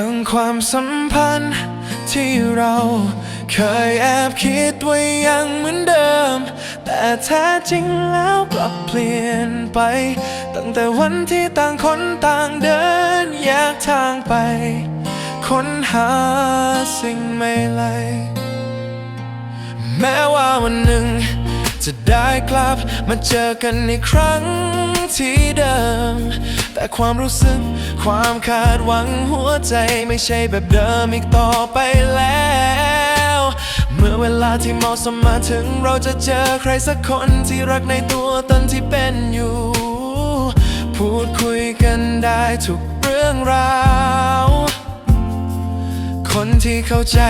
างความสัมพันธ์ที่เราเคยแอบคิดว่ายังเหมือนเดิม แต่แท้จริงแล้วกลับเปลี่ยนไป ตั้งแต่วันที่ต่างคนต่างเดินแยกทางไป ค้นหาสิ่งไม่ไลยแม้ว่าวันหนึ่ง จะได้กลับมาเจอกันในครั้ง ที่เดิม แต่ความรู้สึกความคาดหวังหัวใจไม่ใช่แบบเดิมอีกต่อไปแล้ว เมื่อเวลาที่เหมาะสมมาถึงเราจะเจอใครสักคนที่รักในตัวตนที่เป็นอยู่ พูดคุยกันได้ทุกเรื่องราว คนที่เข้าใจ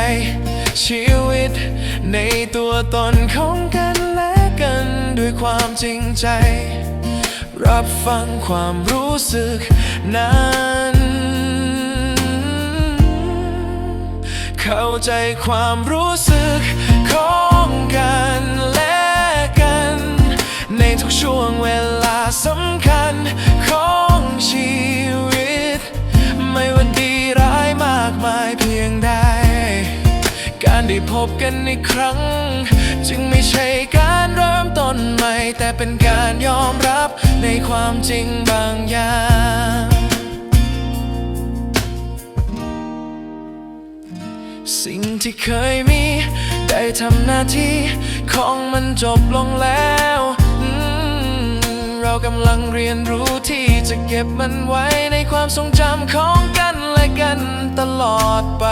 ชีวิตในตัวตนของกันและกันด้วยความจริงใจ รับฟังความรู้สึกนั้น เข้าใจความรู้สึกของกันและกัน ในทุกช่วงเวลาสำคัญของชีวิต ไม่ว่าดีร้ายมากมายเพียงใด การได้พบกันอีกครั้ง จึงไม่ใช่การเริ่มต้นใหม่แต่เป็นการยอมรับ ในความจริงบางอย่างสิ่งที่เคยมี ได้ทำหน้าที่ของมันจบลงแล้ว เรากำลังเรียนรู้ที่จะเก็บมันไว้ในความทรงจำของกันและกันตลอดไป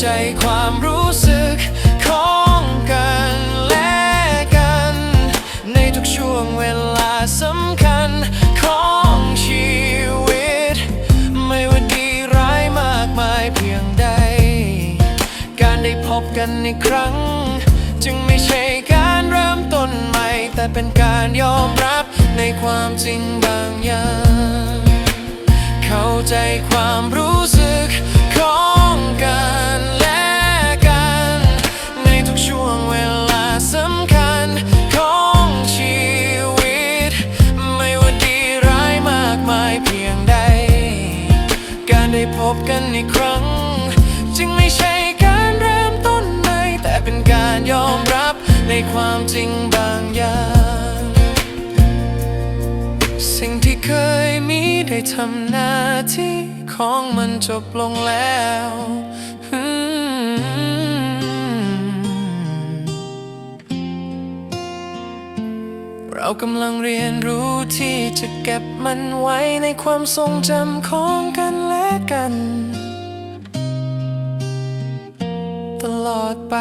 ใจความรู้สึกของกันและกัน ในทุกช่วงเวลาสำคัญของชีวิต ไม่ว่าดีร้ายมากมายเพียงใด การได้พบกันอีกครั้ง จึงไม่ใช่การเริ่มต้นใหม่ แต่เป็นการยอมรับในความจริงบางอย่าง ได้พบกันอีกครั้ง จึงไม่ใช่การเริ่มต้นใหม่ แต่เป็นการยอมรับในความจริงบางอย่าง สิ่งที่เคยมีได้ทำหน้าที่ของมันจบลงแล้ว กำลังเรียนรู้ที่จะเก็บมันไว้ในความทรงจำของกันและกัน ตลอดไป